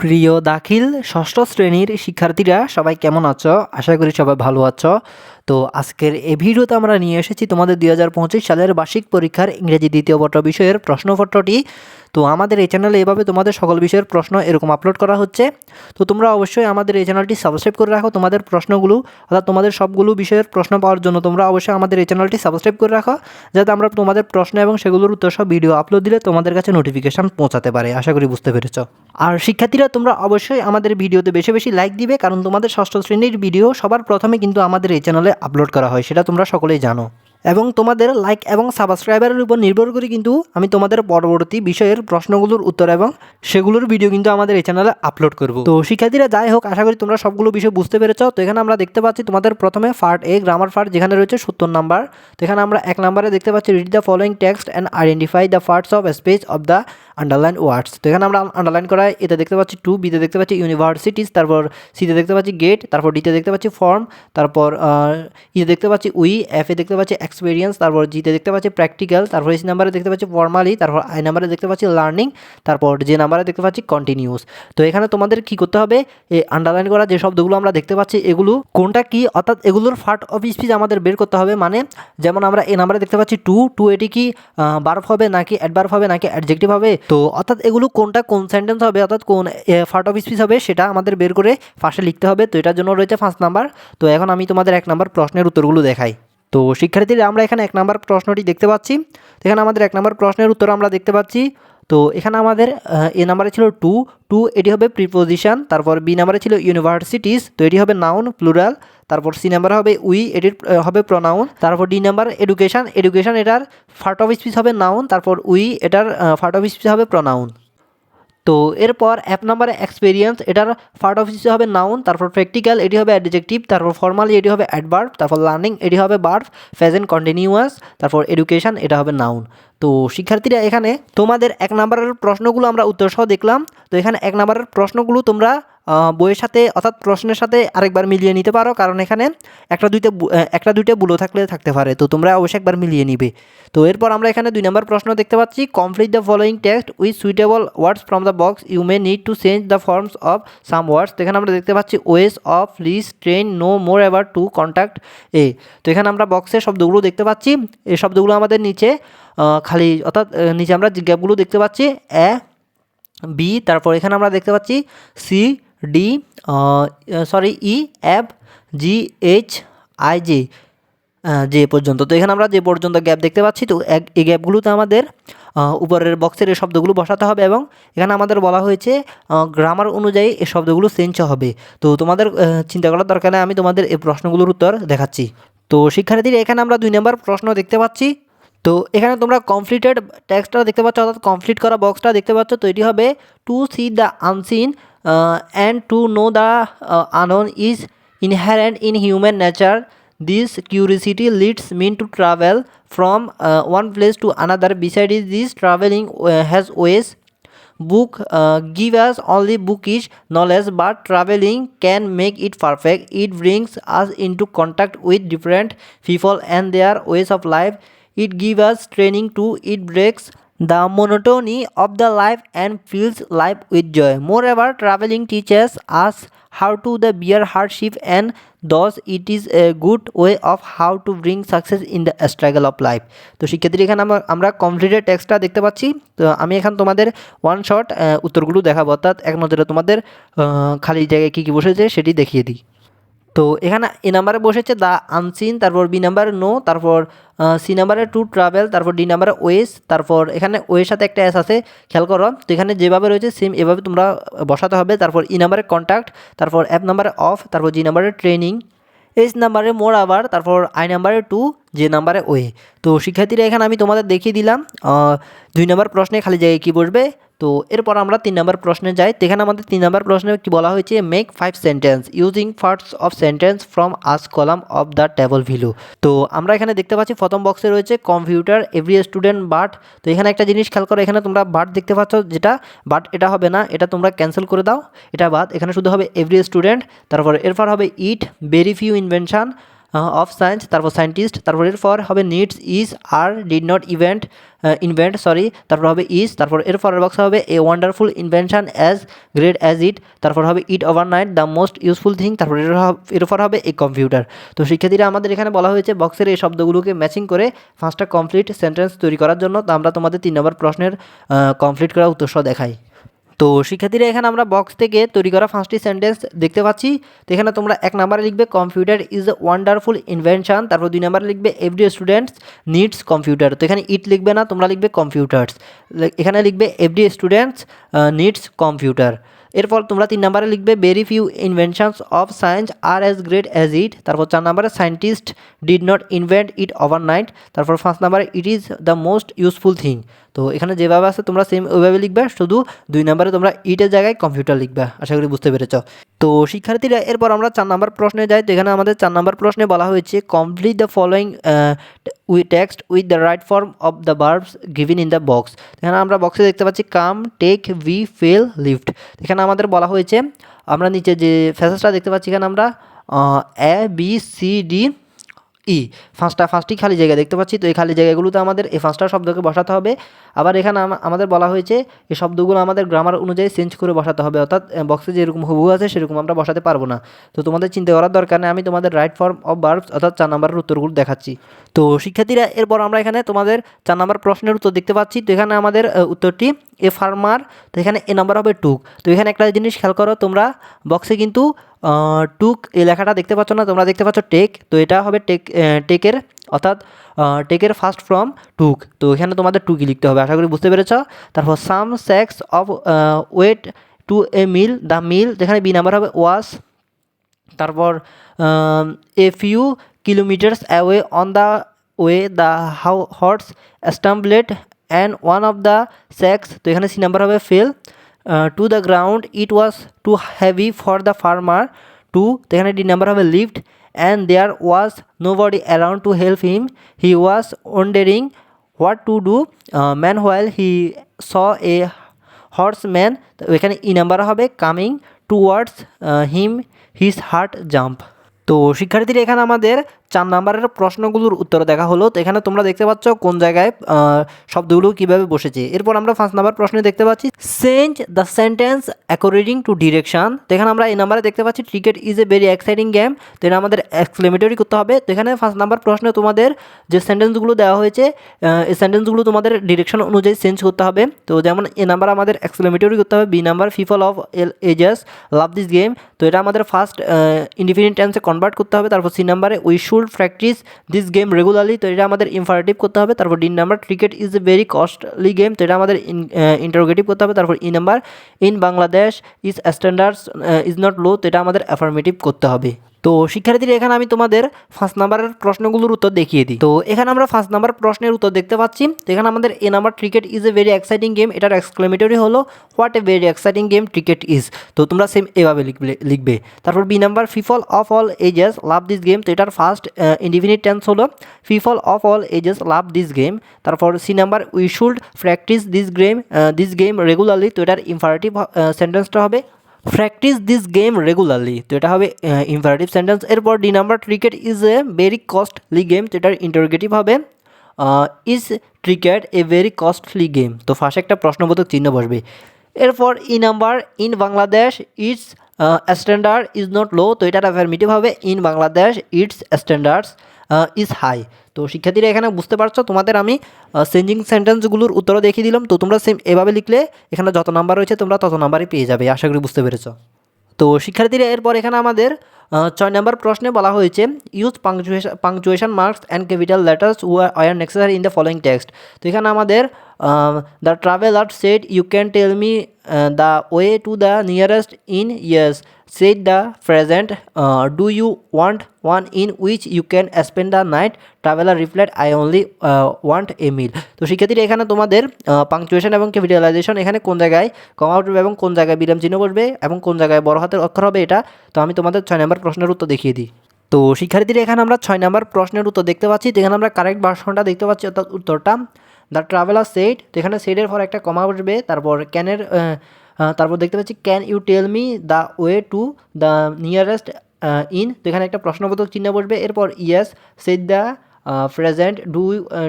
প্রিয় দাখিল ষষ্ঠ শ্রেণির শিক্ষার্থীরা, সবাই কেমন আছো? আশা করি সবাই ভালো আছো। তো আজকের এই ভিডিওতে আমরা নিয়ে এসেছি তোমাদের দুই হাজার পঁচিশ সালের বার্ষিক পরীক্ষার ইংরেজি দ্বিতীয় পত্র বিষয়ের প্রশ্নপত্রটি। তো আমাদের এই চ্যানেলে এভাবে তোমাদের সকল বিষয়ের প্রশ্ন এরকম আপলোড করা হচ্ছে। তো তোমরা অবশ্যই আমাদের এই চ্যানেলটি সাবস্ক্রাইব করে রাখো তোমাদের প্রশ্নগুলো, অর্থাৎ তোমাদের সবগুলো বিষয়ের প্রশ্ন পাওয়ার জন্য তোমরা অবশ্যই আমাদের এই চ্যানেলটি সাবস্ক্রাইব করে রাখো, যাতে আমরা তোমাদের প্রশ্ন এবং সেগুলোর উত্তর সব ভিডিও আপলোড দিলে তোমাদের কাছে নোটিফিকেশান পৌঁছাতে পারে। আশা করি বুঝতে পেরেছ। আর শিক্ষার্থীরা তোমরা অবশ্যই আমাদের ভিডিওতে বেশি বেশি লাইক দিবে, কারণ তোমাদের ষষ্ঠ শ্রেণির ভিডিও সবার প্রথমে কিন্তু আমাদের এই চ্যানেলে আপলোড করা হয়, সেটা তোমরা সকলেই জানো। এবং তোমাদের লাইক এবং সাবস্ক্রাইবারের উপর নির্ভর করে কিন্তু আমি তোমাদের পরবর্তী বিষয়ের প্রশ্নগুলোর উত্তর এবং সেগুলোর ভিডিও কিন্তু আমাদের এই চ্যানেলে আপলোড করব। তো শিক্ষার্থীরা, যাই হোক, আশা করি তোমরা সবগুলো বিষয় বুঝতে পেরেছ। তো এখানে আমরা দেখতে পাচ্ছি তোমাদের প্রথমে ফার্ট এ গ্রামার ফার্ট যেখানে রয়েছে সত্তর নাম্বার তো এখানে আমরা এক নাম্বারে দেখতে পাচ্ছি read the following text and identify the parts of space of the underline words তো এখানে আমরা আন্ডারলাইন করায় এতে দেখতে পাচ্ছি টু বিতে দেখতে পাচ্ছি ইউনিভার্সিটিস তারপর সিতে দেখতে পাচ্ছি গেট তারপর ডিতে দেখতে পাচ্ছি ফর্ম তারপর ইতে দেখতে পাচ্ছি উই এফে দেখতে পাচ্ছি এক্সপিরিয়েন্স তারপর জিতে দেখতে পাচ্ছি প্র্যাকটিক্যাল তারপর এসি নাম্বারে দেখতে পাচ্ছি ফর্মালি তারপর আই নাম্বারে দেখতে পাচ্ছি লার্নিং তারপর যে নাম্বারে দেখতে পাচ্ছি কন্টিনিউস তো এখানে তোমাদের কি করতে হবে এই আন্ডারলাইন করা যে শব্দগুলো আমরা দেখতে পাচ্ছি এগুলো কোনটা কি অর্থাৎ এগুলোর ফার্ট অফ স্পিচ আমাদের বের করতে হবে মানে যেমন আমরা এই নাম্বারে দেখতে পাচ্ছি টু টু এটি কি বার্ফ হবে নাকি অ্যাডভার্ভ হবে নাকি অ্যাডজেক্টিভ হবে তো অর্থাৎ এগুলো কোনটা কোন সেন্টেন্স হবে, অর্থাৎ কোন ফার্ট অফ স্পিচ হবে, সেটা আমাদের বের করে ফার্স্টে লিখতে হবে। তো এটার জন্য রয়েছে ফার্স্ট নাম্বার তো এখন আমি তোমাদের এক নাম্বার প্রশ্নের উত্তরগুলো দেখাই। তো শিক্ষার্থীরা, আমরা এখানে এক নাম্বার প্রশ্নটি দেখতে পাচ্ছি। এখানে আমাদের এক নাম্বার প্রশ্নের উত্তর আমরা দেখতে পাচ্ছি। তো এখানে আমাদের এ নাম্বারে ছিল টু টু এটি হবে প্রিপোজিশন তারপর বি নাম্বারে ছিল ইউনিভার্সিটিস তো এটি হবে নাউন প্লুরাল তারপর সি নাম্বার হবে উই, এটির হবে প্রনাউন তারপর ডি নাম্বার এডুকেশান এডুকেশান এটার ফার্ট অফ স্পিচ হবে নাউন তারপর উই, এটার ফার্ট অফ স্পিচ হবে প্রনাউন তো এরপর অ্যাপ নাম্বারে এক্সপিরিয়েন্স এটার ফার্ট অফ স্পিচ হবে নাউন তারপর প্র্যাকটিক্যাল এটি হবে অ্যাডজেক্টিভ তারপর ফর্মালি এটি হবে অ্যাডভার্ব তারপর লার্নিং এটি হবে বার্ভ প্রেজেন্ট কন্টিনিউয়াস তারপর এডুকেশান এটা হবে নাউন তো শিক্ষার্থীরা এখানে তোমাদের এক নাম্বারের প্রশ্নগুলো আমরা উত্তর সহ দেখলাম। তো এখানে এক নাম্বারের প্রশ্নগুলো তোমরা বইয়ের সাথে, অর্থাৎ প্রশ্নের সাথে আরেকবার মিলিয়ে নিতে পারো, কারণ এখানে একটা দুইটা একটা দুইটা বুলো থাকলে থাকতে পারে, তো তোমরা অবশ্যই একবার মিলিয়ে নিবে। তো এরপর আমরা এখানে দুই নম্বর প্রশ্ন দেখতে পাচ্ছি। Complete the following text with suitable words from the box you may need to change the forms of some words তো এখানে আমরা দেখতে পাচ্ছি ways of lease train no more ever to contact a তো এখানে আমরা বক্সের শব্দগুলো দেখতে পাচ্ছি। এই শব্দগুলো আমাদের নিচে খালি, অর্থাৎ নিচে আমরা গ্যাপগুলো দেখতে পাচ্ছি এ বি তারপর এখানে আমরা দেখতে পাচ্ছি C D sorry E F G H I J যে পর্যন্ত। তো এখানে আমরা যে পর্যন্ত গ্যাপ দেখতে পাচ্ছি, তো এই গ্যাপগুলোতে আমাদের উপরের বক্সের এই শব্দগুলো বসাতে হবে এবং এখানে আমাদের বলা হয়েছে গ্রামার অনুযায়ী এই শব্দগুলো চেঞ্জ হবে। তো তোমাদের চিন্তা করার দরকার নেই, আমি তোমাদের এই প্রশ্নগুলোর উত্তর দেখাচ্ছি। তো শিক্ষার্থীরা, এখানে আমরা দুই নম্বর প্রশ্ন দেখতে পাচ্ছি। তো এখানে তোমরা কমপ্লিটেড টেক্সটটা দেখতে পাচ্ছ, অর্থাৎ কমপ্লিট করা বক্সটা দেখতে পাচ্ছ, তো এটি হবে to see the unseen Uh, and to know the uh, unknown is inherent in human nature. This curiosity leads me to travel from uh, one place to another. Besides this traveling uh, has ways book uh, give us only bookish knowledge but traveling can make it perfect. It brings us into contact with different people and their ways of life. It gives us training too. It breaks the monotony of the life and fills life with joy more ever travelling teachers us how to the bear hardship and thus it is a good way of how to bring success in the struggle of life তো শিক্ষার্থী এখানে আমরা completed টেক্সটা দেখতে পাচ্ছি। তো আমি এখান তোমাদের ওয়ান শট উত্তরগুলো দেখাবো। অর্থাৎ এক নজরে তোমাদের খালি জায়গায় কী কী বসেছে সেটি দেখিয়ে দিই। তো এখানে এ নাম্বারে বসেছে দ্য আনসিন, তারপর বি নাম্বারে নো, তারপর সি নাম্বারে টু ট্রাভেল, তারপর ডি নাম্বারে ওয়েস, তারপর এখানে ওয়ের সাথে একটা অ্যাস আছে, খেয়াল করো। তো এখানে যেভাবে রয়েছে সেম এভাবে তোমরা বসাতে হবে। তারপর ই নাম্বারে কন্ট্যাক্ট তারপর অ্যাপ নাম্বারে অফ, তারপর জি নাম্বারে ট্রেনিং, এইচ নাম্বারে মোর আবার তারপর আই নাম্বারে টু যে নাম্বারে ওয়ে তো শিক্ষার্থীরা এখানে আমি তোমাদের দেখিয়ে দিলাম দুই নম্বর প্রশ্নে খালি জায়গায় কী বসবে? তো এরপর আমরা তিন নম্বর প্রশ্নে যাই। এখানে আমাদের তিন নম্বর প্রশ্নে কি বলা হয়েছে? Make five sentence using parts of sentence from us column of the table ভিলু তো আমরা এখানে দেখতে পাচ্ছি, প্রথম বক্সে রয়েছে কম্পিউটার এভরি স্টুডেন্ট বাট তো এখানে একটা জিনিস খেয়াল করো, এখানে তোমরা বাট দেখতে পাচ্ছ যেটা বাট এটা হবে না, এটা তোমরা ক্যান্সেল করে দাও। এটা বাদ, এখানে শুধু হবে এভরি স্টুডেন্ট তারপর এরপর হবে it very few invention of science তারপর সায়েন্টিস্ট তারপর এরপর হবে needs is are did not event invent sorry তারপর হবে ইজ তারপর এর পরের বক্স হবে a wonderful invention as great as it তারপর হবে it overnight the most useful thing তারপর এরপর হবে এ কম্পিউটার তো শিক্ষার্থীরা, আমাদের এখানে বলা হয়েছে বক্সের এই শব্দগুলোকে ম্যাচিং করে পাঁচটা কমপ্লিট সেন্টেন্স তৈরি করার জন্য। তো আমরা তোমাদের তিন নম্বর প্রশ্নের কমপ্লিট করা উত্তরসহ দেখাই। তো শিক্ষার্থীরা, এখানে আমরা বক্স থেকে তৈরি করা পাঁচটি সেন্টেন্স দেখতে পাচ্ছি। তো এখানে তোমরা এক নম্বরে লিখবে computer is a wonderful invention তারপর দুই নম্বরে লিখবে এভরি স্টুডেন্টস নিডস কম্পিউটার তো এখানে ইট লিখবে না, তোমরা লিখবে কম্পিউটার্স এখানে লিখবে এভরি স্টুডেন্টস নিডস কম্পিউটার এরপর তোমরা তিন নম্বরে লিখবে very few inventions of science are as great as it তারপর চার নম্বরে scientist did not invent it overnight তারপর পাঁচ নম্বরে it is the most useful thing তো এখানে যেভাবে আছে তোমরা সেম ওইভাবে লিখবে, শুধু দুই নম্বরে তোমরা ইটের জায়গায় কম্পিউটার লিখবে, আশা করি বুঝতে পেরেছ। তো শিক্ষার্থীরা, এরপর আমরা চার নম্বর প্রশ্নে যাই, তো এখানে আমাদের চার নম্বর প্রশ্নে বলা হয়েছে complete the following we text with the right form of the verbs given in the box এখানে আমরা বক্সে দেখতে পাচ্ছি come take V fail lift এখানে আমাদের বলা হয়েছে, আমরা নিচে যে ফ্যাসেসটা দেখতে পাচ্ছি এখানে আমরা A B C D E পাঁচটা পাঁচটি খালি জায়গা দেখতে পাচ্ছি। তো এই খালি জায়গাগুলোতে আমাদের এই পাঁচটা শব্দকে বসাতে হবে। আবার এখানে আম- আমাদের বলা হয়েছে, এই শব্দগুলো আমাদের গ্রামার অনুযায়ী চেঞ্জ করে বসাতে হবে। অর্থাৎ বক্সে যেরকম হুবু আছে, সেরকম আমরা বসাতে পারব না। তো তোমাদের চিন্তা করার দরকার নেই, আমি তোমাদের রাইট ফর্ম অফ বার্বস অর্থাৎ চার নম্বরের উত্তরগুলো দেখাচ্ছি। তো শিক্ষার্থীরা, এরপর আমরা এখানে তোমাদের চার নম্বর প্রশ্নের উত্তর দেখতে পাচ্ছি। তো এখানে আমাদের উত্তরটি এ ফার্মার তো এখানে এ নাম্বার হবে টুক তো এখানে একটা জিনিস খেয়াল করো, তোমরা বক্সে কিন্তু টুক এই লেখাটা দেখতে পাচ্ছ না, তোমরা দেখতে পাচ্ছ টেক তো এটা হবে টেক টেকের অর্থাৎ টেকের ফার্স্ট ফ্রম টুক তো এখানে তোমাদের টুকই লিখতে হবে, আশা করি বুঝতে পেরেছ। তারপর some sacks of wheat to a mill the mill যেখানে বি নাম্বার হবে ওয়াশ তারপর a few kilometres away on the way the how horse stumbled and one of the sacks তো এখানে সি নাম্বার হবে fell to the ground it was too heavy for the farmer to তো এখানে D number হবে lift and there was nobody around to help him he was wondering what to do man while he saw a horseman এখানে E number হবে coming towards him his heart jump তো শিক্ষার্থীরা, এখানে আমাদের চার নাম্বারের প্রশ্নগুলোর উত্তর দেখা হলো। তো এখানে তোমরা দেখতে পাচ্ছ কোন জায়গায় শব্দগুলো কীভাবে বসেছে। এরপর আমরা পাঁচ নাম্বার প্রশ্নে দেখতে পাচ্ছি change the sentence according to direction তো এখানে আমরা এই নাম্বারে দেখতে পাচ্ছি cricket is a very exciting game তো এটা আমাদের এক্সক্লেমেটরি করতে হবে। তো এখানে পাঁচ নাম্বার প্রশ্নে তোমাদের যে সেন্টেন্সগুলো দেওয়া হয়েছে এই সেন্টেন্সগুলো তোমাদের ডিরেকশন অনুযায়ী চেঞ্জ করতে হবে। তো যেমন এ নাম্বার আমাদের এক্সক্লেমেটরি করতে হবে B number people of all ages love this game তো এটা আমাদের ফার্স্ট ইনডিফিনিট টেন্সে কনভার্ট করতে হবে। তারপর সি নাম্বারে we practise this game regularly তো এটা আমাদের ইনফারেটিভ করতে হবে। তারপর D number cricket is a very costly game তো এটা আমাদের ইন্টারোগেটিভ করতে হবে। তারপর E number in Bangladesh is standards is not low তো এটা আমাদের অ্যাফার্মেটিভ করতে হবে। তো শিক্ষার্থীরা, এখানে আমি তোমাদের ফার্স্ট নাম্বারের প্রশ্নগুলোর উত্তর দেখিয়ে দিই। তো এখানে আমরা ফার্স্ট নাম্বার প্রশ্নের উত্তর দেখতে পাচ্ছি। তো এখানে আমাদের A number cricket is a very exciting game এটার এক্সক্লেমেটরি হলো what a very exciting game cricket is তো তোমরা সেম এভাবে লিখবে লিখবে। তারপর B number people of all ages love this game তো এটার ফার্স্ট ইনডিফিনিট টেন্স হলো people of all ages love this game তারপর C number we should practise this game this game regularly তো এটার ইনফারেটিভ সেন্টেন্সটা হবে প্র্যাকটিস দিস গেম রেগুলারলি তো এটা হবে ইনফারেটিভ সেন্টেন্স এরপর D number cricket is a very costly game তো এটার ইন্টারোগেটিভ হবে is cricket a very costly game তো ফার্স্ট একটা প্রশ্নবোধক চিহ্ন বসবে। এরপর E number in Bangladesh its standard is not low তো এটার অ্যাফার্মেটিভ হবে in Bangladesh its standards is high তো শিক্ষার্থীরা এখানে বুঝতে পারছ, তোমাদের আমি চেঞ্জিং সেন্টেন্সগুলোর উত্তরও দেখিয়ে দিলাম। তো তোমরা সেম এভাবে লিখলে এখানে যত নাম্বার রয়েছে তোমরা তত নাম্বারই পেয়ে যাবে, আশা করি বুঝতে পেরেছ। তো শিক্ষার্থীরা এরপর এখানে আমাদের ছয় নম্বর প্রশ্নে বলা হয়েছে use punctuation punctuation marks and capital letters who are necessary in the following text তো এখানে আমাদের the traveller said you can tell me the way to the nearest inn years said the present do you want one in which you can spend the night traveller replied I only want a meal তো শিক্ষার্থীরা, এখানে তোমাদের punctuation এবং capitalisation এখানে কোন জায়গায় কমা উঠবে এবং কোন জায়গায় বিরাম চিহ্ন বসবে এবং কোন জায়গায় বড় হাতের অক্ষর হবে এটা, তো আমি তোমাদের ছয় নম্বর প্রশ্নের উত্তর দেখিয়ে দিই। তো শিক্ষার্থীরা, এখানে আমরা ছয় নম্বর প্রশ্নের উত্তর দেখতে পাচ্ছি। তো এখানে আমরা কারেক্ট ভার্সনটা দেখতে পাচ্ছি, অর্থাৎ উত্তরটা। দ্য ট্রাভেলার সেট তো এখানে সেটের পর একটা কমা বসবে তারপর ক্যানের তারপর দেখতে পাচ্ছি can you tell me the way to the nearest inn তো এখানে একটা প্রশ্নবোধক চিহ্ন বসবে। এরপর yes said the present do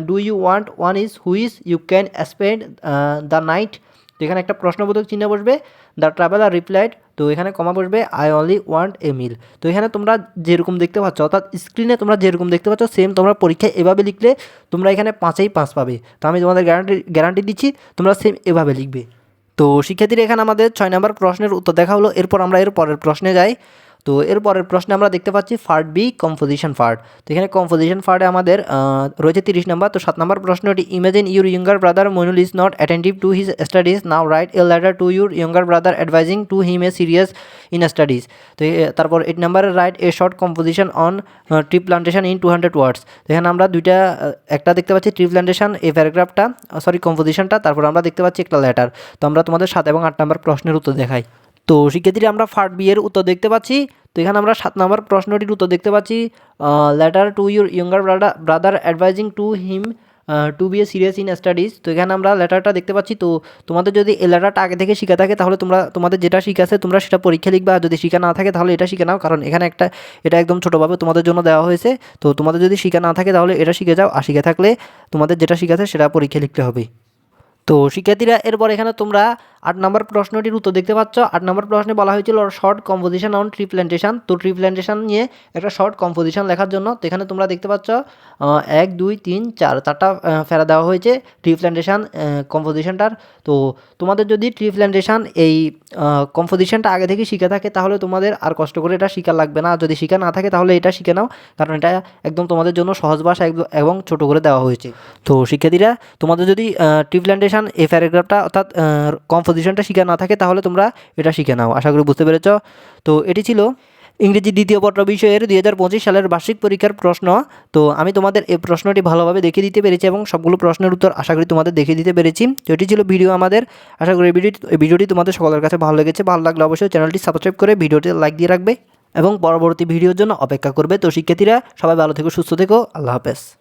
do you want one is which you can spend the night তো এখানে একটা প্রশ্নবোধক চিহ্ন বসবে দ্য ট্রাভেলার রিপ্লাইড তো এখানে কমা বসবে I only want a meal তো এখানে তোমরা যেরকম দেখতে পাচ্ছ, অর্থাৎ স্ক্রিনে তোমরা যেরকম দেখতে পাচ্ছ সেম তোমরা পরীক্ষায় এভাবে লিখলে তোমরা এখানে পাঁচেই পাঁচ পাবে। তো আমি তোমাদের গ্যারান্টি গ্যারান্টি দিচ্ছি, তোমরা সেম এভাবে লিখবে। তো শিক্ষার্থীরা এখানে আমাদের ছয় নম্বর প্রশ্নের উত্তর দেখা হলো, এরপর আমরা এর পরের প্রশ্নে যাই। তো এরপরের প্রশ্নে আমরা দেখতে পাচ্ছি ফার্ট বি কম্পোজিশন ফার্ট তো এখানে কম্পোজিশন ফার্টে আমাদের রয়েছে তিরিশ নম্বর। তো সাত নম্বর প্রশ্নটি imagine your younger brother Moinul is not attentive to his studies now write a letter to your younger brother advising to him a serious in studies তো তারপর এইট নাম্বারে write a short composition on tree plantation in two hundred words তো এখানে আমরা দুইটা একটা দেখতে পাচ্ছি ট্রি প্লান্টেশন এই প্যারাগ্রাফটা সরি কম্পোজিশনটা তারপর আমরা দেখতে পাচ্ছি একটা লেটার তো আমরা তোমাদের সাত এবং আট নাম্বার প্রশ্নের উত্তর দেখাই। তো শিক্ষার্থীরা আমরা ফার্ট বি এর উত্তর দেখতে পাচ্ছি। তো এখানে আমরা সাত নম্বর প্রশ্নটির উত্তর দেখতে পাচ্ছি। Letter to your younger brother brother advising to him to be a serious in studies তো এখানে আমরা লেটারটা দেখতে পাচ্ছি। তো তোমাদের যদি এই লেটারটা আগে থেকে শিখা থাকে, তাহলে তোমরা, তোমাদের যেটা শিখে আছে, তোমরা সেটা পরীক্ষা লিখবে। আর যদি শিখা না থাকে, তাহলে এটা শিখে নাও। কারণ এখানে একটা, এটা একদম ছোটোভাবে তোমাদের জন্য দেওয়া হয়েছে। তো তোমাদের যদি শিখা না থাকে, তাহলে এটা শিখে যাও। আর শিখে থাকলে তোমাদের যেটা শিখাছে সেটা পরীক্ষা লিখতে হবে। তো শিক্ষার্থীরা, এরপর এখানে তোমরা আট নম্বর প্রশ্নটির উত্তর দেখতে পাচ্ছ। আট নম্বর প্রশ্নে বলা হয়েছিল short composition on tree plantation তো ট্রি প্ল্যান্টেশন নিয়ে একটা শর্ট কম্পোজিশন লেখার জন্য, তো এখানে তোমরা দেখতে পাচ্ছ এক, দুই, তিন, চার, চারটা ফেরা দেওয়া হয়েছে ট্রি প্ল্যান্টেশন কম্পোজিশনটার তো তোমাদের যদি ট্রি প্ল্যান্টেশন এই কম্পোজিশনটা আগে থেকে শিখে থাকে, তাহলে তোমাদের আর কষ্ট করে এটা শিখা লাগবে না। যদি শিখা না থাকে, তাহলে এটা শিখে নাও, কারণ এটা একদম তোমাদের জন্য সহজ ভাষা এবং ছোট করে দেওয়া হয়েছে। তো শিক্ষার্থীরা, তোমাদের যদি ট্রি প্ল্যান্টেশন এই প্যারাগ্রাফটা অর্থাৎ কম্পোজিশনটা শিখা না থাকে, তাহলে তোমরা এটা শিখে নাও। আশা করি বুঝতে পেরেছ? তো এটি ছিল ইংরেজি দ্বিতীয় পত্র বিষয়ের দুই হাজার পঁচিশ সালের বার্ষিক পরীক্ষার প্রশ্ন। তো আমি তোমাদের এই প্রশ্নটি ভালোভাবে দেখিয়ে দিতে পেরেছি এবং সবগুলো প্রশ্নের উত্তর আশা করি তোমাদের দেখিয়ে দিতে পেরেছি। তো এটি ছিল ভিডিও আমাদের। আশা করি ভিডিওটি ভিডিওটি তোমাদের সকলের কাছে ভালো লেগেছে। ভালো লাগলে অবশ্যই চ্যানেলটি সাবস্ক্রাইব করে ভিডিওটি লাইক দিয়ে রাখবে এবং পরবর্তী ভিডিওর জন্য অপেক্ষা করবে। তো শিক্ষার্থীরা, সবাই ভালো থেকো, সুস্থ থেকো। আল্লাহ হাফেজ।